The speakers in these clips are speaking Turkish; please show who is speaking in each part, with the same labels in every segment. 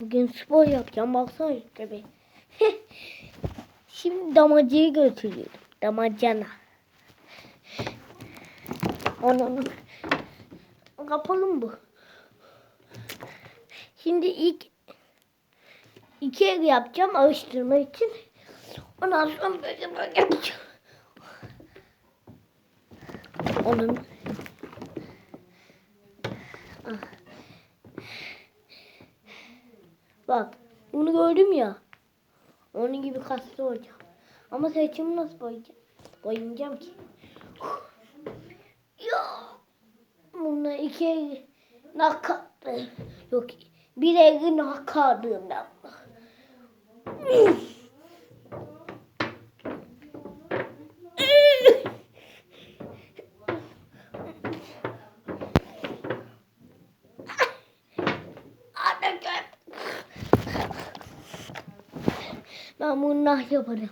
Speaker 1: Bugün spor yapacağım. Baksana işte bir. Şimdi damacıyı götürüyorum. Damacana. Onun kapalı mı bu? Şimdi ilk iki el yapacağım alıştırma için. Ondan sonra böyle yapacağım. Onun Bak bunu gördüm ya. Onun gibi kaslı olacağım. Ama saçımı nasıl boyayacağım? Boyayacağım ki. Ya. Bunu iki el nakattı. Yok bir eli nakattım Ben bunu yaparım.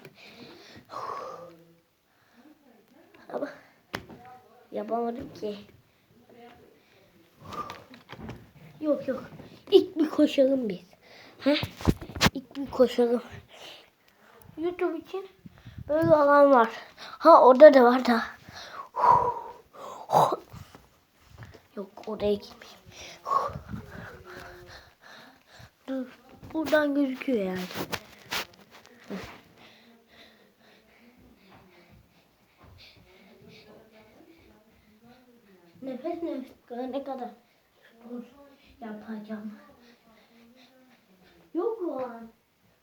Speaker 1: Ama yapamadım ki. Yok yok. İlk bir koşalım biz. He? İlk bir koşalım. YouTube için böyle alan var. Ha orada da var da. Yok oraya gitmeyeyim. Dur. Buradan gözüküyor yani. Nefes nefes ne kadar spor yapacağım. Yok lan.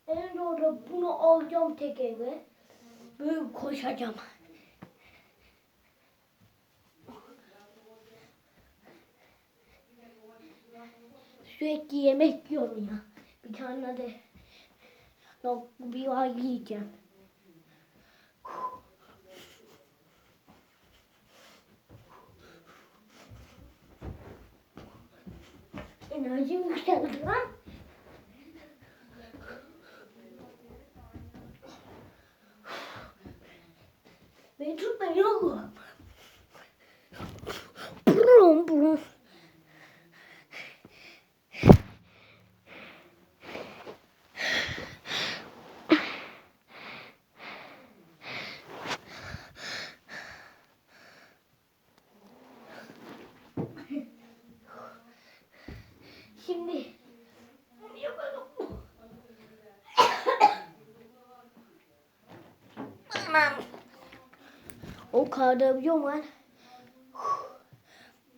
Speaker 1: En doğru bunu alacağım tek eve. Böyle koşacağım. Sürekli yemek yiyorum ya. Bir tane de yok bir var yiyeceğim. Enerjim yükseldi lan. Beni tutmayın oğlum. Brum brum. Şimdi bunu yapalım. Anam. Kadar biliyor musun?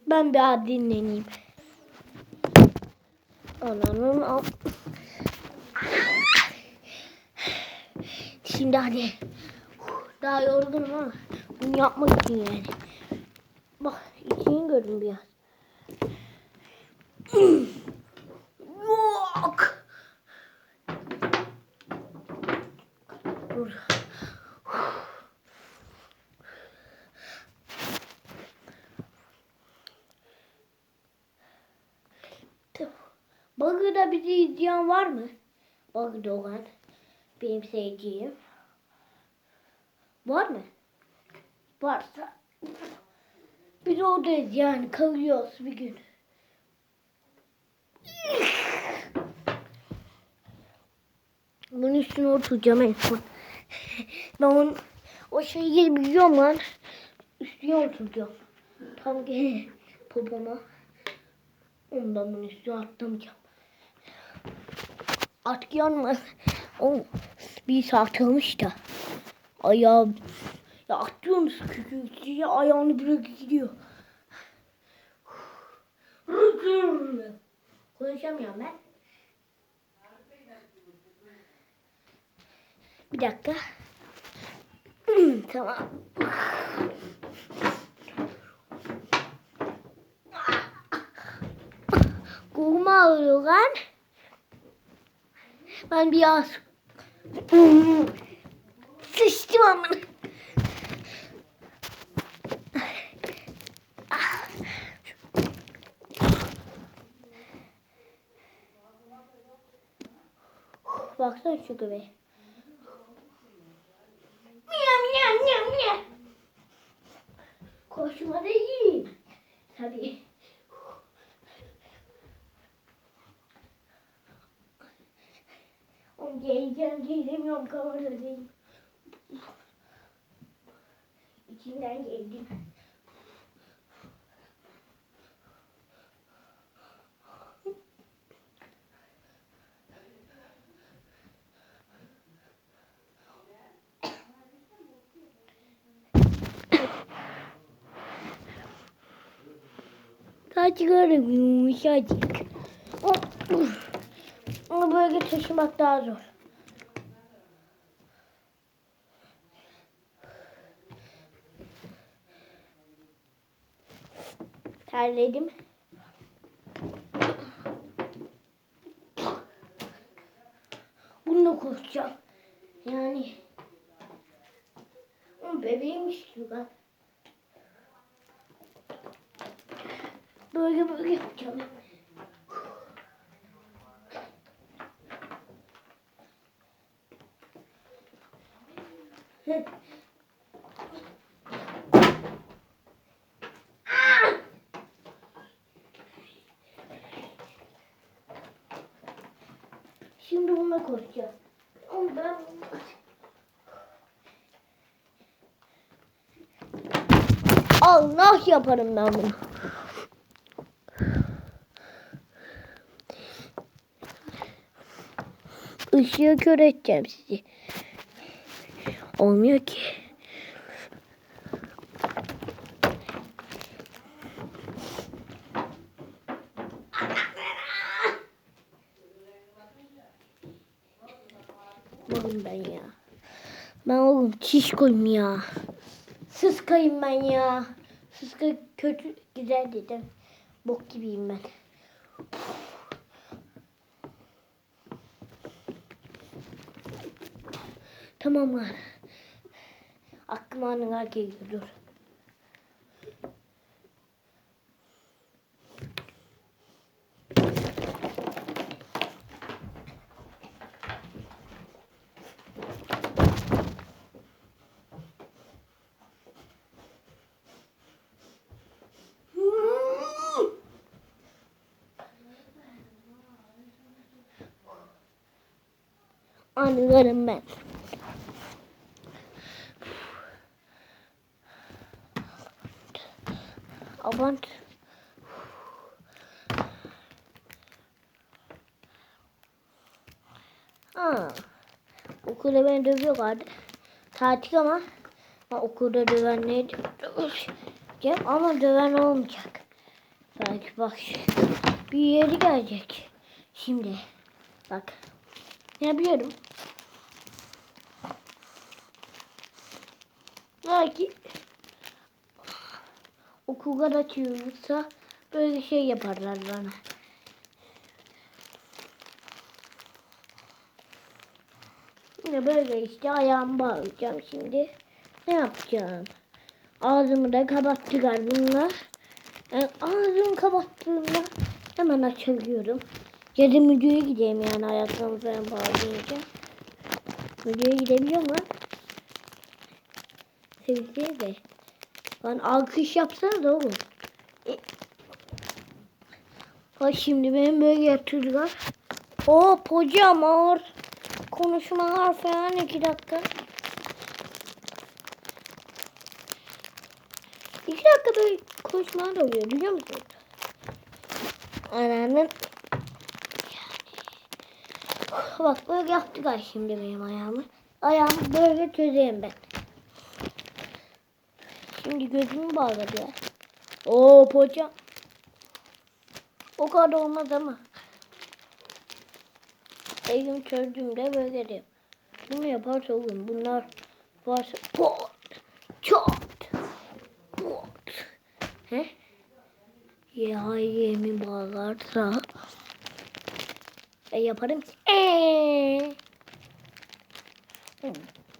Speaker 1: Ben bir dinleneyim. Ananın am- Şimdi hadi. Daha yorgunum ama bunu yapmak için yani. Bak içini gördüm biraz. Yok. Dur. Bagı'da bizi izleyen var mı? Bagı'da olan benim sevdiğim. Var mı? Varsa biz oradayız yani kalıyoruz bir gün. Bunun üstüne oturacağım en son. ben onun, o şeyi biliyorum lan. Üstüne oturacağım. Tam popoma. Ondan bunun üstüne atlamayacağım. Artık yanmaz. O bir saat olmuş da. Ayağım. Ya atlıyorum kükürtüye ayağını bırakıp gidiyor. Konuşamıyorum ben. Bir dakika. tamam. Kolum ağrıyor lan. Ben biraz sıçtım amına. Baksana şu göbeğe. Miyav miyav miyav miyav. Koşma değil. Tabii. Geleceğim gelemiyorum kameradayım. İçinden geldim. Saçlarım yumuşacık. Ama böyle taşımak daha zor. Terledim. Bununla koşacağım. Yani Ama bebeğmiş gibi ben. Böyle böyle yapacağım. Şimdi buna koşacağız. Ama ben Allah yaparım ben bunu. Işığı kör edeceğim sizi. Olmuyor ki. Oğlum ben ya. Ben oğlum şişkoyum ya. Sıskayım ben ya. Sıska kötü güzel dedim. Bok gibiyim ben. Tamam lan. Aklıma anılar geliyor. Dur. Anılarım ben. Abant. Ha. Okulda beni dövüyorlardı. Tatil ama ben okulda dövenleri döveceğim ama döven olmayacak. Belki bak bir yeri gelecek. Şimdi bak ne yapıyorum? Belki okullar açıyorsa böyle şey yaparlar bana. Yine böyle işte ayağımı bağlayacağım şimdi. Ne yapacağım? Ağzımı da kapattılar bunlar. Yani ağzımı kapattığımda hemen açabiliyorum. Ya da müdüre gideyim yani ayaklarımı falan bağlayınca. Müdüre gidebiliyor mu? Sevgili de. Lan alkış yapsana da oğlum. E, Bak şimdi benim böyle yatırdılar. Hop hocam ağır konuşmalar falan iki dakika. İki dakika böyle konuşmalar oluyor biliyor musun? Ananın Bak böyle yaptılar şimdi benim ayağımı. Ayağımı böyle çözeyim ben. Şimdi gözümü bağladılar. Oo hocam. O kadar olmaz ama. Elim çözdüğümde böyle diyeyim. Bunu yaparsa oğlum bunlar varsa pot, çot, pot. He? Ya yemi bağlarsa e yaparım. Eee.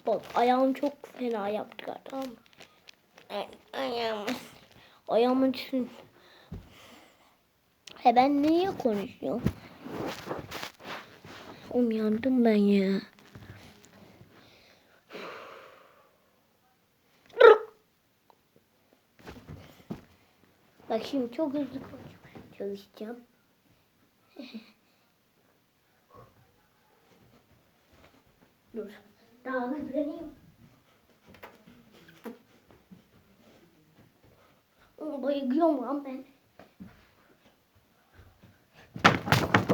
Speaker 1: Bak ayağım çok fena yaptılar tamam mı? Ay, ayağım. Ayağımın için. He ben niye konuşuyorum? Oğlum ben ya. Bak şimdi çok hızlı çalışacağım. Dur. Daha hızlanayım. Bayılıyorum lan ben.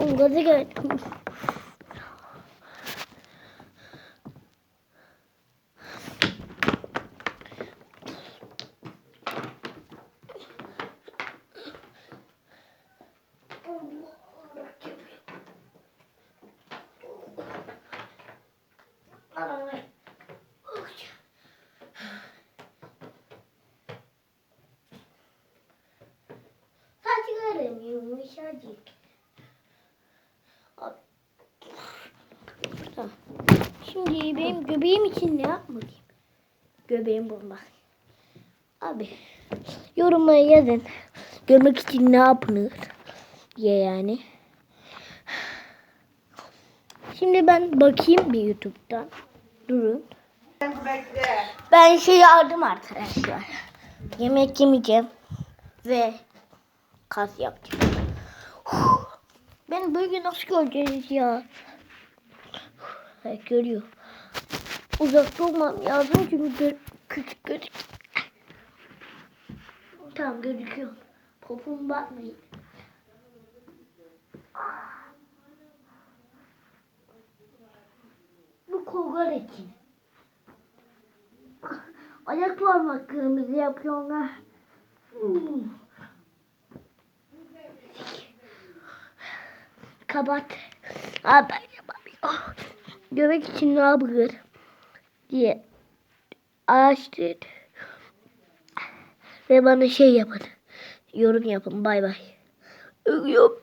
Speaker 1: Oğlum gaza geldim. Saçlarım yumuşacık. Abi. Tamam. Şimdi benim göbeğim için ne yapmalıyım? Göbeğim bulmak. Abi yorumlara yazın. Göbek için ne yapılır diye yani. Şimdi ben bakayım bir YouTube'dan. Durun. Ben şey yardım arkadaşlar. Yemek yemeyeceğim. Ve kas yapacağım. Ben böyle nasıl göreceğiz ya? Görüyor. Uzakta olmam lazım çünkü gö küçük gözük. Tamam gözüküyor. Popum bakmayın. Bu kollar için. Ayak parmaklarımızı yapıyorlar. Hmm. Kapat. Aa, ben yapamıyorum. Göbek için ne yapılır diye araştır. Ve bana şey yapın. Yorum yapın. Bay bay. Ölüyorum.